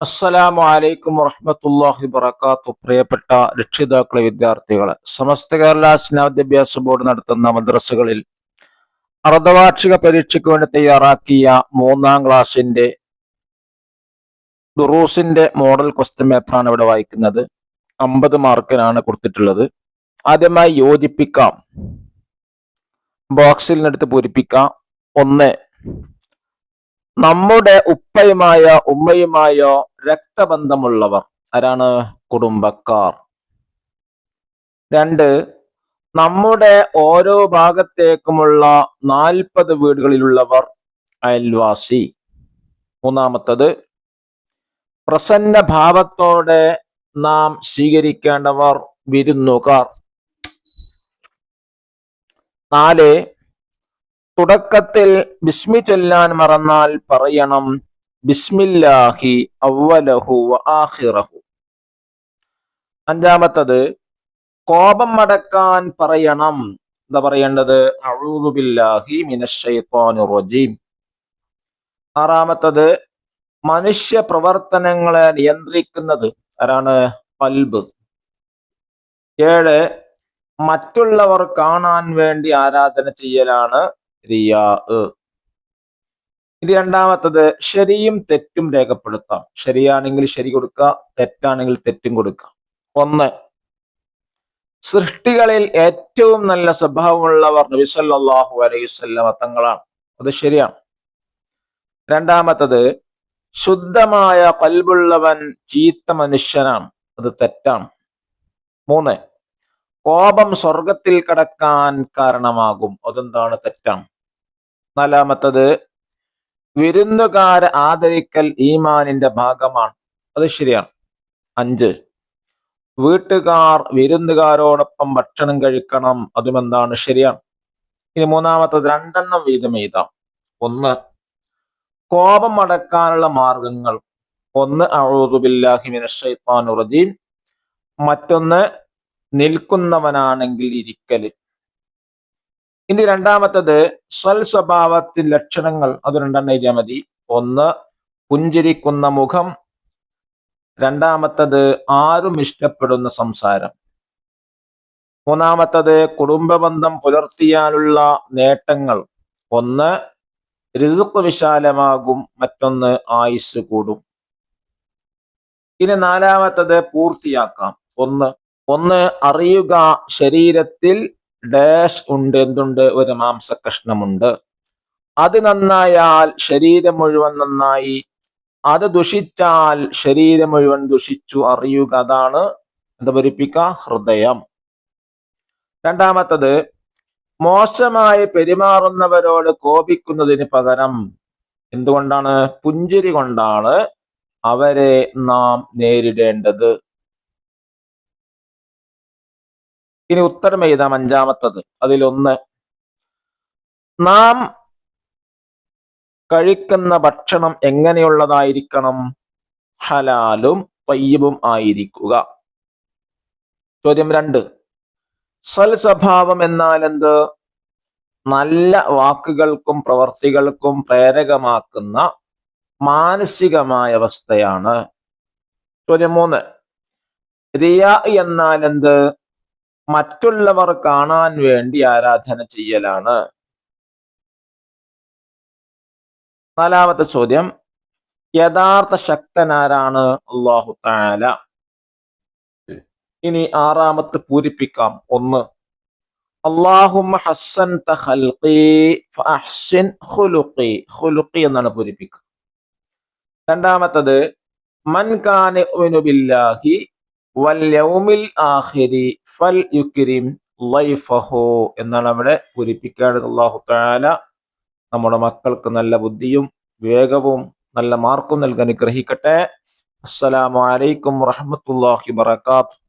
അസ്സലാമു അലൈക്കും വറഹമത്തല്ലാഹി വബർക്കാത്തു പ്രിയപ്പെട്ട രക്ഷിതാക്കളെ വിദ്യാർത്ഥികളെ സമസ്ത കേരള സ്നാവിദ്യാഭ്യാസ ബോർഡ് നടത്തുന്ന മദ്രസകളിൽ അർദ്ധവാർഷിക പരീക്ഷയ്ക്ക് വേണ്ടി തയ്യാറാക്കിയ മൂന്നാം ക്ലാസ്സിന്റെ ദുറൂസിന്റെ മോഡൽ ക്വസ്റ്റ്യൻ പേപ്പറാണ് ഇവിടെ വായിക്കുന്നത്. അമ്പത് മാർക്കിനാണ് കൊടുത്തിട്ടുള്ളത്. ആദ്യമായി യോജിപ്പിക്കാം. ബോക്സിൽ നിന്നെടുത്ത് പൂരിപ്പിക്കാം. ഒന്ന് നമ്മുടെ ഉപ്പയുമായോ ഉമ്മയുമായോ രക്തബന്ധമുള്ളവർ. ആരാണ്? കുടുംബക്കാർ. രണ്ട് നമ്മുടെ ഓരോ ഭാഗത്തേക്കുമുള്ള നാൽപ്പത് വീടുകളിലുള്ളവർ അയൽവാസി. മൂന്നാമത്തത് പ്രസന്ന ഭാവത്തോടെ നാം സ്വീകരിക്കേണ്ടവർ വിരുന്നുകാർ. നാല് തുടക്കത്തിൽ വിസ്മി ചൊല്ലാൻ മറന്നാൽ പറയണം ബിസ്മില്ലാഹി അവലഹു വ ആഖിറഹു. അഞ്ചാമത്തത് കോപം അടക്കാൻ പറയണം. എന്താ പറയേണ്ടത്? അഊദു ബില്ലാഹി മിനശ്ശൈത്വാനിർ റജീം. ആറാമത്തത് മനുഷ്യ പ്രവർത്തനങ്ങളെ നിയന്ത്രിക്കുന്നത് ആരാണ്? പൽബ് ഏഴ് മറ്റുള്ളവർ കാണാൻ വേണ്ടി ആരാധന ചെയ്യലാണ് റിയാ ഇത് രണ്ടാമത്തത് ശരിയും തെറ്റും രേഖപ്പെടുത്താം. ശരിയാണെങ്കിൽ ശരി കൊടുക്കുക തെറ്റാണെങ്കിൽ തെറ്റും കൊടുക്കാം ഒന്ന് സൃഷ്ടികളിൽ ഏറ്റവും നല്ല സ്വഭാവമുള്ളവർ നബിസല്ലാഹു അലൈവല്ലമ തങ്ങളാണ്. അത് ശരിയാണ്. രണ്ടാമത്തത് ശുദ്ധമായ കൽബുള്ളവൻ ചീത്ത മനുഷ്യനാണ്. അത് തെറ്റാണ്. മൂന്ന് കോപം സ്വർഗത്തിൽ കടക്കാൻ കാരണമാകും. അതെന്താണ് തെറ്റാണ്? നാലാമത്തത് വിരുന്നുകാരെ ആദരിക്കൽ ഈമാനിന്റെ ഭാഗമാണ്. അത് ശരിയാണ്. അഞ്ച്. വീട്ടുകാർ വിരുന്നുകാരോടൊപ്പം ഭക്ഷണം കഴിക്കണം. അതുമെന്താണ്? ശരിയാണ്. ഇനി മൂന്നാമത്തത് രണ്ടെണ്ണം വീതം എഴുതാം. ഒന്ന്. കോപം അടക്കാനുള്ള മാർഗങ്ങൾ. ഒന്ന് അഴൂതുബില്ലാഹി മിനശ്ശൈത്താനുർ റജീം. മറ്റൊന്ന് നിൽക്കുന്നവനാണെങ്കിൽ ഇരിക്കൽ. ഇനി രണ്ടാമത്തത് സ്വൽ സ്വഭാവത്തിൽ ലക്ഷണങ്ങൾ. അത് രണ്ടെണ്ണം എഴുതിയാൽ മതി. ഒന്ന് പുഞ്ചിരിക്കുന്ന മുഖം. രണ്ടാമത്തത് ആരും ഇഷ്ടപ്പെടുന്ന സംസാരം. മൂന്നാമത്തത് കുടുംബബന്ധം പുലർത്തിയാലുള്ള നേട്ടങ്ങൾ. ഒന്ന് ഋതുക്ക് വിശാലമാകും. മറ്റൊന്ന് ആയുസ് കൂടും. ഇനി നാലാമത്തത് പൂർത്തിയാക്കാം. ഒന്ന് ഒന്ന് അറിയുക ശരീരത്തിൽ ഡാഷ് ഉണ്ട് എന്തുണ്ട്? ഒരു മാംസ കഷ്ണമുണ്ട് അത് നന്നായാൽ ശരീരം മുഴുവൻ നന്നായി. അത് ദുഷിച്ചാൽ ശരീരം മുഴുവൻ ദുഷിച്ചു അറിയുക. അതാണ് എന്താ ഭരിപ്പിക്ക ഹൃദയം. രണ്ടാമത്തത് മോശമായി പെരുമാറുന്നവരോട് കോപിക്കുന്നതിന് പകരം എന്തുകൊണ്ടാണ്? പുഞ്ചിരി കൊണ്ടാണ് അവരെ നാം നേരിടേണ്ടത്. ഇനി ഉത്തരം എഴുതാം അഞ്ചാമത്തത്. അതിലൊന്ന് നാം കഴിക്കുന്ന ഭക്ഷണം എങ്ങനെയുള്ളതായിരിക്കണം? ഹലാലും പയ്യവും ആയിരിക്കുക. ചോദ്യം രണ്ട് സൽ സ്വഭാവം എന്നാൽ എന്ത് നല്ല വാക്കുകൾക്കും പ്രവർത്തികൾക്കും പ്രേരകമാക്കുന്ന മാനസികമായ അവസ്ഥയാണ് ചോദ്യം മൂന്ന് റിയ എന്നാൽ എന്ത് മറ്റുള്ളവർ കാണാൻ വേണ്ടി ആരാധന ചെയ്യലാണ്. നാലാമത്തെ ചോദ്യം. യഥാർത്ഥ ശക്തനാരാണ് അള്ളാഹു താല ഇനി ആറാമത്തെ പൂരിപ്പിക്കാം. ഒന്ന്. അള്ളാഹും എന്നാണ് പൂരിപ്പിക്കുക. രണ്ടാമത്തത് മൻകാനെ ബില്ലാഹി ഫൽ എന്നാണ് അവിടെ പൂരിപ്പിക്കേണ്ടത് അള്ളാഹു താല നമ്മുടെ മക്കൾക്ക് നല്ല ബുദ്ധിയും വേഗവും നല്ല മാർക്കും നൽകാൻ ഗ്രഹിക്കട്ടെ അസ്സലാമു അലൈക്കും വറഹമത്തല്ലാഹി വബറകാതുഹു.